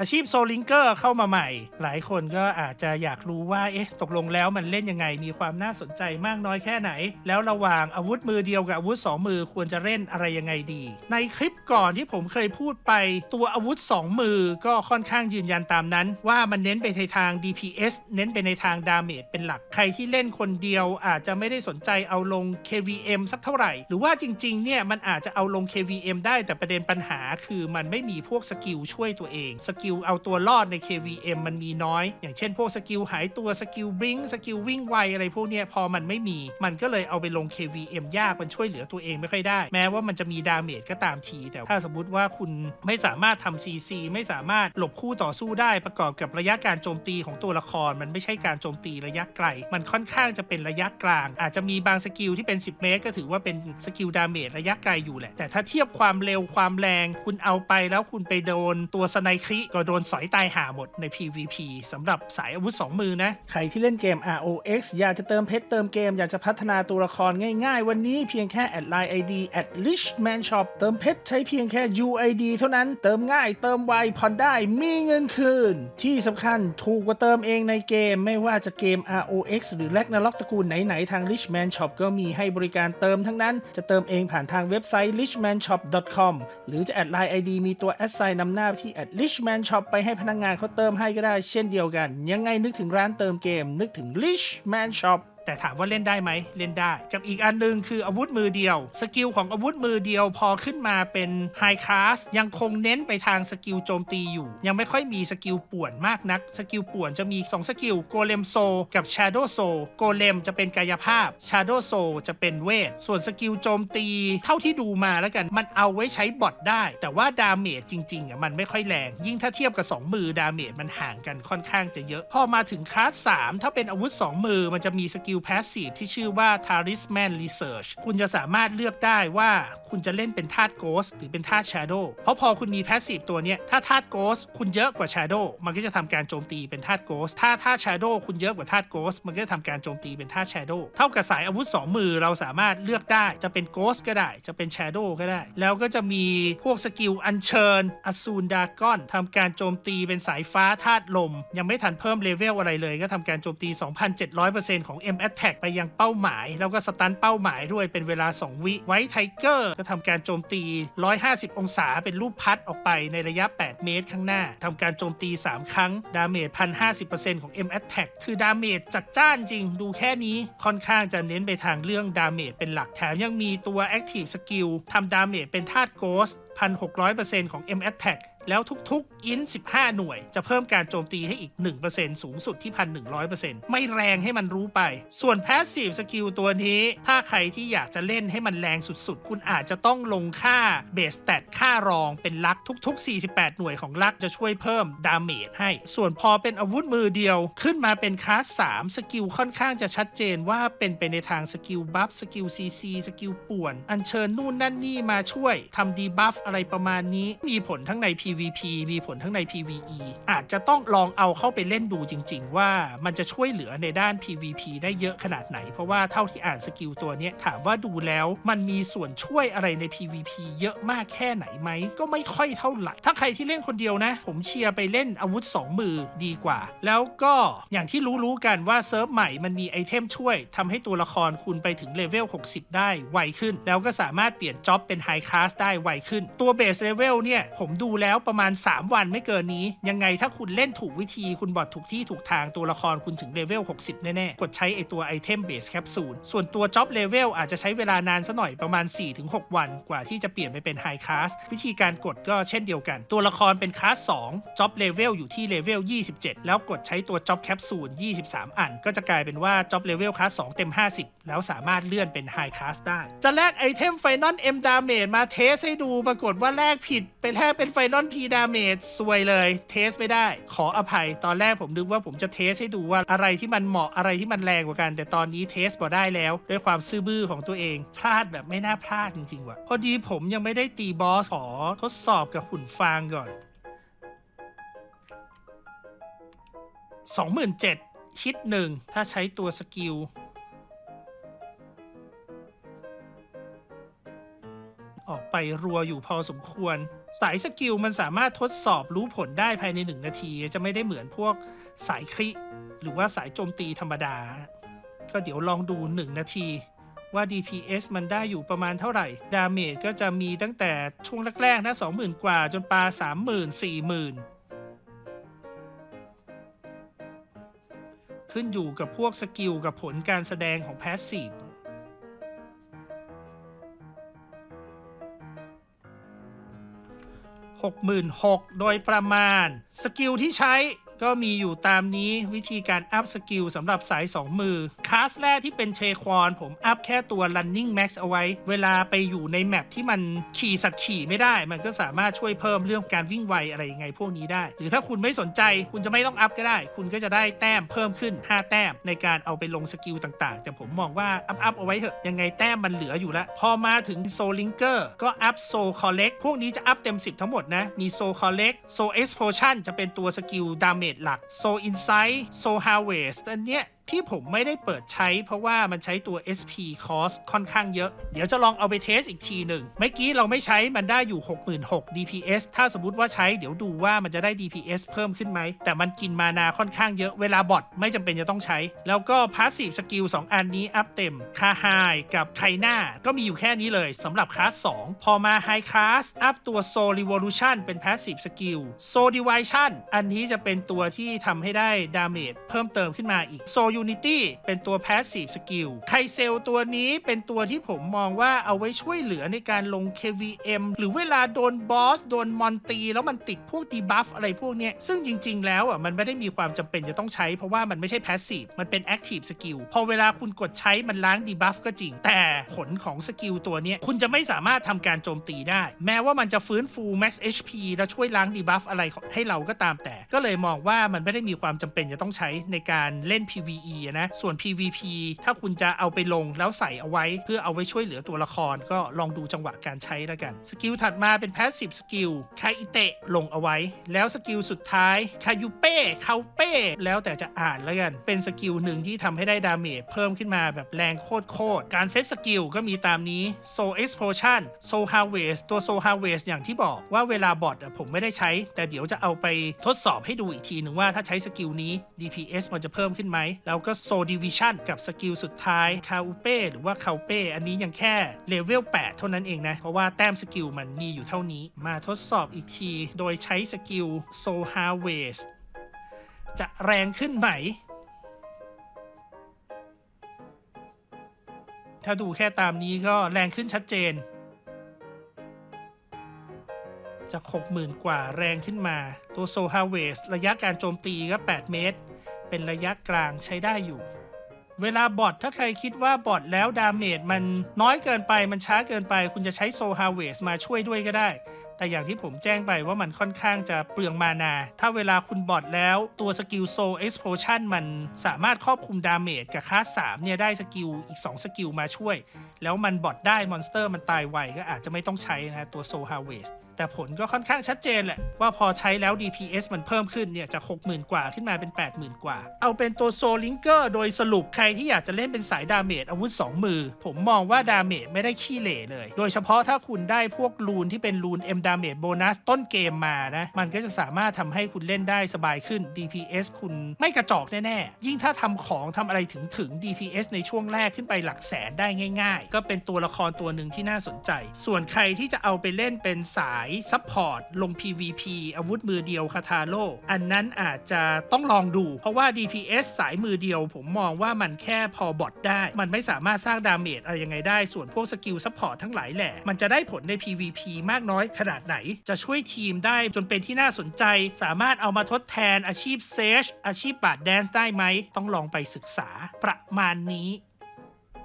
อาชีพโซลิงเกอร์เข้ามาใหม่ หลายคนก็อาจจะอยากรู้ว่า เอ๊ะ ตกลงแล้วมันเล่นยังไง มีความน่าสนใจมากน้อยแค่ไหน แล้วระหว่างอาวุธมือเดียวกับอาวุธ 2 มือควรจะเล่นอะไรยังไงดี ในคลิปก่อนที่ผมเคยพูดไปตัวอาวุธ 2 มือก็ค่อนข้างยืนยันตามนั้น ว่ามันเน้นไปในทาง DPS เน้นไปในทางดาเมจเป็นหลัก ใครที่เล่นคนเดียวอาจจะไม่ได้สนใจเอาลง KVM สักเท่าไหร่ หรือว่าจริงๆ เนี่ยมันอาจจะเอาลง KVM ได้แต่ประเด็นปัญหาคือมันไม่มีพวกสกิลช่วยตัวเองสกิลเอาตัวรอดใน KVM มันมีน้อย อย่างเช่นพวกสกิลหายตัวสกิลบริงสกิลวิ่งไวอะไรพวกเนี้ยพอมันไม่มี มันก็เลยเอาไปลง KVM ยากมันช่วยเหลือตัวเองไม่ค่อยได้ แม้ว่ามันจะมีดาเมจก็ตามที แต่ถ้าสมมติว่าคุณไม่สามารถทำ CC ไม่สามารถหลบคู่ต่อสู้ได้ประกอบกับระยะการโจมตีของตัวละคร มันไม่ใช่การโจมตีระยะไกล มันค่อนข้างจะเป็นระยะกลาง อาจจะมีบางสกิลที่เป็น 10 เมตร ก็ถือว่าเป็นสกิลดาเมจระยะไกลอยู่แหละแต่ถ้าเทียบความเร็วความแรง คุณเอาไปแล้วคุณไปโดนตัวสไนคริก็โดนสอยตายหาหมดใน PVP สำหรับสายอาวุธ 2 มือนะ ใครที่เล่นเกม ROX อยากจะเติมเพชรเติมเกม อยากจะพัฒนาตัวละครง่ายๆ วันนี้เพียงแค่แอดไลน์ ID at Richman Shop เติมเพชรใช้เพียงแค่ UID เท่านั้นเติมง่ายเติมไวผ่อนได้มีเงินคืน ที่สำคัญถูกกว่าเติมเองในเกม ไม่ว่าจะเกม ROX หรือ Ragnarok ตระกูลไหนๆทาง Richman Shop ก็มีให้บริการเติมทั้งนั้น จะเติมเองผ่านทางเว็บไซต์ richmanshop.com หรือจะแอดไลน์ ID มีตัวแอดไซน์นำหน้าที่ at richman ช็อปไปให้พนักงานเขาเติมให้ก็ได้เช่นเดียวกัน ยังไงนึกถึงร้านเติมเกม นึกถึง richman shop แต่ถามว่าเล่นได้ไหมเล่นได้ กับอีกอันหนึงคืออาวุธมือเดียว สกิลของอาวุธมือเดียวพอขึ้นมาเป็นไฮคลาสยังคงเน้นไปทางสกิลโจมตีอยู่ ยังไม่ค่อยมีสกิลป่วนมากนัก สกิลป่วนจะมี 2 สกิลโกเลมโซกับชาโดโซโกเลมจะเป็นกายภาพชาโดโซจะเป็นเวท ส่วนสกิลโจมตีเท่าที่ดูมาแล้วกัน มันเอาไว้ใช้บอทได้ แต่ว่าดาเมจจริงๆอะมันไม่ค่อยแรง ยิ่งถ้าเทียบกับ 2 มือดาเมจมันห่างกันค่อนข้างจะเยอะ พอมาถึงคลาส3ถ้าเป็นอาวุธ 2 มือมันจะมีสกิลแพสซีฟที่ชื่อว่า Talisman Research คุณจะสามารถเลือกได้ว่าคุณจะเล่นเป็นธาตุ Ghost หรือเป็นธาตุ Shadow เพราะพอคุณมีแพสซีฟตัวเนี้ยถ้าธาตุ Ghost คุณเยอะกว่า Shadow มันก็จะทำการโจมตีเป็นธาตุ Ghost ถ้าธาตุ Shadow คุณเยอะกว่าธาตุ Ghost มันก็จะทำการโจมตีเป็นธาตุ Shadow เท่ากับสายอาวุธ 2 มือเราสามารถเลือกได้จะเป็น Ghost ก็ได้ จะเป็น Shadow ก็ได้ แล้วก็จะมีพวกสกิลอัญเชิญอสูรดากอนทำการโจมตีเป็นสายฟ้าธาตุลม ยังไม่ทันเพิ่มเลเวลอะไรเลยก็ทำการโจมตี 2,700%ของ m M Attack ไปยังเป้าหมาย แล้วก็สตันเป้าหมายด้วยเป็นเวลา 2 วิไว้ไทเกอร์ก็ทำการโจมตี 150 องศาเป็นรูปพัดออกไปในระยะ 8 เมตรข้างหน้าทำการโจมตี 3 ครั้ง ดาเมจ1,050%ของ M Attack คือดาเมจจัดจ้านจริง ดูแค่นี้ค่อนข้างจะเน้นไปทางเรื่องดาเมจเป็นหลักแถมยังมีตัว Active Skill ทำดาเมจเป็นธาตุ Ghost 1,600%ของ M Attack แล้วทุกๆ อิน 15 หน่วย จะเพิ่มการโจมตีให้อีก 1%สูงสุดที่ 1,100%ไม่แรงให้มันรู้ไป ส่วน Passive Skill ตัวนี้ ถ้าใครที่อยากจะเล่นให้มันแรงสุดๆ คุณอาจจะต้องลงค่า Base Stat ค่ารองเป็นลักทุก ๆ 48 หน่วยของลักจะช่วยเพิ่มดาเมจให้ ส่วนพอเป็นอาวุธมือเดียว ขึ้นมาเป็นคลาส 3 สกิลค่อนข้างจะชัดเจนว่าเป็นไปในทางสกิลบัฟสกิล CC สกิลป่วน อัญเชิญนู่นนั่นนี่มาช่วยทำดีบัฟอะไรประมาณนี้มีผลทั้งใน PVP มีผลทั้งใน PVE อาจจะต้องลองเอาเข้าไปเล่นดูจริง ๆ ว่ามันจะช่วยเหลือในด้าน PVP ได้เยอะขนาดไหน เพราะว่าเท่าที่อ่านสกิลตัวนี้ถามว่าดูแล้วมันมีส่วนช่วยอะไรใน PVP เยอะมากแค่ไหนไหม ก็ไม่ค่อยเท่าไหร่ ถ้าใครที่เล่นคนเดียวนะ ผมเชียร์ไปเล่นอาวุธ 2 มือดีกว่า แล้วก็อย่างที่รู้ๆกันว่าเซิร์ฟใหม่มันมีไอเทมช่วยทำให้ตัวละครคุณไปถึงเลเวล 60 ได้ไวขึ้น แล้วก็สามารถเปลี่ยนจ็อบเป็นไฮคลาสได้ไวขึ้น ตัวเบสเลเวลเนี่ยผมดูแล้วประมาณ 3 วันไม่เกินนี้ ยังไงถ้าคุณเล่นถูกวิธีคุณบอดถูกที่ถูกทางตัวละครคุณถึงเลเวล 60 แน่ๆ กดใช้ไอตัวไอเทมเบสแคปซูลส่วนตัวจ็อบเลเวลอาจจะใช้เวลานานซะหน่อยประมาณ 4-6 วัน กว่าที่จะเปลี่ยนไปเป็นไฮคลาสวิธีการกดก็เช่นเดียวกัน ตัวละครเป็นคลาส2จ็อบเลเวลอยู่ที่เลเวล 27 แล้วกดใช้ตัวจ็อบแคปซูล23 อัน ก็จะกลายเป็นว่าจ็อบเลเวลคลาส2เต็ม 50 แล้วสามารถเลื่อนเป็นไฮคลาสได้ จะแลกไอเทมไฟนอลเอ็มดาเมจมาเทสให้ดูปรากฏว่าแลกผิดไปแลกเป็นไฟนอลพีดาเมจซวยเลย เทสไม่ได้ ขออภัย ตอนแรกผมนึกว่าผมจะเทสให้ดูว่าอะไรที่มันเหมาะอะไรที่มันแรงกว่ากัน แต่ตอนนี้เทสบ่ได้แล้ว ด้วยความซื่อบื้อของตัวเองพลาดแบบไม่น่าพลาดจริงๆว่ะพอดีผมยังไม่ได้ตีบอสขอทดสอบกับหุ่นฟางก่อน27,000คิดหนึ่งถ้าใช้ตัวสกิล ไปรัวอยู่พอสมควร สายสกิลมันสามารถทดสอบรู้ผลได้ภายใน 1 นาที จะไม่ได้เหมือนพวกสายคริ หรือว่าสายโจมตีธรรมดา ก็เดี๋ยวลองดู 1 นาทีว่า DPS มันได้อยู่ประมาณเท่าไหร่ ดาเมจก็จะมีตั้งแต่ช่วงแรกๆนะ20,000 กว่าจนปลา 30,000 40,000 ขึ้นอยู่กับพวกสกิลกับผลการแสดงของแพสซีฟ 66,000 โดยประมาณ สกิลที่ใช้ ก็มีอยู่ตามนี้วิธีการอัพสกิลสำหรับสาย 2 มือ คลาสแรกที่เป็นเทควอน ผมอัพแค่ตัว running max เอาไว้ เวลาไปอยู่ในแมปที่มันขี่สัตว์ขี่ไม่ได้ มันก็สามารถช่วยเพิ่มเรื่องการวิ่งไวอะไรยังไงพวกนี้ได้ หรือถ้าคุณไม่สนใจคุณจะไม่ต้องอัพก็ได้ คุณก็จะได้แต้มเพิ่มขึ้น 5 แต้มในการเอาไปลงสกิลต่างๆ แต่ผมมองว่าอัพอัพเอาไว้เถอะยังไงแต้มมันเหลืออยู่แล้ว พอมาถึงโซลิงเกอร์ก็อัพโซคอลเลกพวกนี้จะอัพเต็ม 10 ทั้งหมดนะมีโซคอลเลกโซเอ็กซ์โพชันจะเป็นตัวสกิลดาเมจหลักโซอินไซต์โซฮาเวสอันเนี้ย ที่ผมไม่ได้เปิดใช้ เพราะว่ามันใช้ตัว SP cost ค่อนข้างเยอะ เดี๋ยวจะลองเอาไปเทสอีกทีหนึ่งเมื่อกี้เราไม่ใช้มันได้อยู่ 66,000 DPS ถ้าสมมติว่าใช้เดี๋ยวดูว่ามันจะได้ DPS เพิ่มขึ้นไหม แต่มันกินมานาค่อนข้างเยอะเวลาบอทไม่จำเป็นจะต้องใช้ แล้วก็ Passive Skill 2อันนี้อัพเต็มคาไฮกับไคน่าก็มีอยู่แค่นี้เลยสำหรับคลาส 2 พอมา High Class อัพตัว Soul Revolution เป็น Passive Skill Soul Division อันนี้จะเป็นตัวที่ทำให้ได้ดาเมจเพิ่มเติมขึ้นมาอีก Soul Unity เป็นตัว Passive Skill ไคเซลตัวนี้เป็นตัวที่ผมมองว่าเอาไว้ช่วยเหลือในการลง KVM หรือเวลาโดนบอส โดนมอนตี แล้วมันติดพวกดีบัฟอะไรพวกเนี้ย ซึ่งจริง ๆ แล้วอะมันไม่ได้มีความจำเป็นจะต้องใช้เพราะว่ามันไม่ใช่ Passive มันเป็น Active Skill พอเวลาคุณกดใช้มันล้างดีบัฟก็จริง แต่ผลของสกิลตัวนี้คุณจะไม่สามารถทำการโจมตีได้ แม้ว่ามันจะฟื้นฟู Max HP แล้วช่วยล้างดีบัฟอะไรให้เราก็ตามแต่ ก็เลยมองว่ามันไม่ได้มีความจำเป็นจะต้องใช้ในการเล่น PVE อะนะส่วน PVP ถ้าคุณจะเอาไปลงแล้วใส่เอาไว้ เพื่อเอาไว้ช่วยเหลือตัวละครก็ลองดูจังหวะการใช้แล้วกัน สกิลถัดมาเป็น Passive สกิลคาอิเตะลงเอาไว้ แล้วสกิลสุดท้ายคายูเป้เคาเป้แล้วแต่จะอ่านแล้วกัน เป็นสกิลหนึ่งที่ทำให้ได้ดาเมจเพิ่มขึ้นมาแบบแรงโคตรๆการเซตสกิลก็มีตามนี้ Soul Explosion Soul Harvest ตัว Soul Harvest อย่างที่บอกว่าเวลาบอทผมไม่ได้ใช้ แต่เดี๋ยวจะเอาไปทดสอบให้ดูอีกทีหนึ่งว่าถ้าใช้สกิลนี้ DPS มันจะเพิ่มขึ้นไหมแล้วก็ Soul Division กับสกิลสุดท้ายคาอูเป้หรือว่าคาเป้อันนี้ยังแค่เลเวล8เท่านั้นเองนะ เพราะว่าแต้มสกิลมันมีอยู่เท่านี้ มาทดสอบอีกที โดยใช้สกิล Soul Harvest จะแรงขึ้นไหม ถ้าดูแค่ตามนี้ก็แรงขึ้นชัดเจน จาก 60,000 กว่าแรงขึ้นมา ตัว Soul Harvest ระยะการโจมตีก็ 8 เมตร เป็นระยะกลางใช้ได้อยู่ เวลาบอทถ้าใครคิดว่าบอทแล้วดาเมจมันน้อยเกินไปมันช้าเกินไป คุณจะใช้ Soul Harvest มาช่วยด้วยก็ได้ แต่อย่างที่ผมแจ้งไปว่ามันค่อนข้างจะเปลืองมานา ถ้าเวลาคุณบอทแล้วตัวสกิล Soul Explosion มันสามารถครอบคลุมดาเมจกับคลาส3เนี่ยได้สกิลอีก 2 สกิลมาช่วย แล้วมันบอทได้มอนสเตอร์มันตายไวก็อาจจะไม่ต้องใช้นะตัว Soul Harvest แต่ผลก็ค่อนข้างชัดเจนแหละ ว่าพอใช้แล้ว DPS มันเพิ่มขึ้นเนี่ยจาก 60,000 กว่าขึ้นมาเป็น 80,000 กว่า เอาเป็นตัวโซลิงเกอร์โดยสรุปใครที่อยากจะเล่นเป็นสายดาเมจอาวุธ 2 มือ ผมมองว่าดาเมจไม่ได้ขี้เหร่เลย โดยเฉพาะถ้าคุณได้พวกรูนที่เป็นรูน M ดาเมจโบนัสต้นเกมมานะ มันก็จะสามารถทำให้คุณเล่นได้สบายขึ้น DPS คุณไม่กระจอกแน่ๆ ยิ่งถ้าทำของทำอะไรถึงถึง DPS ในช่วงแรกขึ้นไปหลักแสนได้ง่าย ๆ ก็เป็นตัวละครตัวหนึ่งที่น่าสนใจ ส่วนใครที่จะเอาไปเล่นเป็นสายซัพพอร์ตลง PVP อาวุธมือเดียวคาทาโร่อันนั้นอาจจะต้องลองดู เพราะว่า DPS สายมือเดียว ผมมองว่ามันแค่พอบอทได้ มันไม่สามารถสร้างดาเมจอะไรยังไงได้ ส่วนพวกสกิลซัพพอร์ตทั้งหลายแหละ มันจะได้ผลใน PVP มากน้อยขนาดไหน จะช่วยทีมได้จนเป็นที่น่าสนใจ สามารถเอามาทดแทนอาชีพเซชอาชีพบาดแดนซ์ได้ไหมต้องลองไปศึกษาประมาณนี้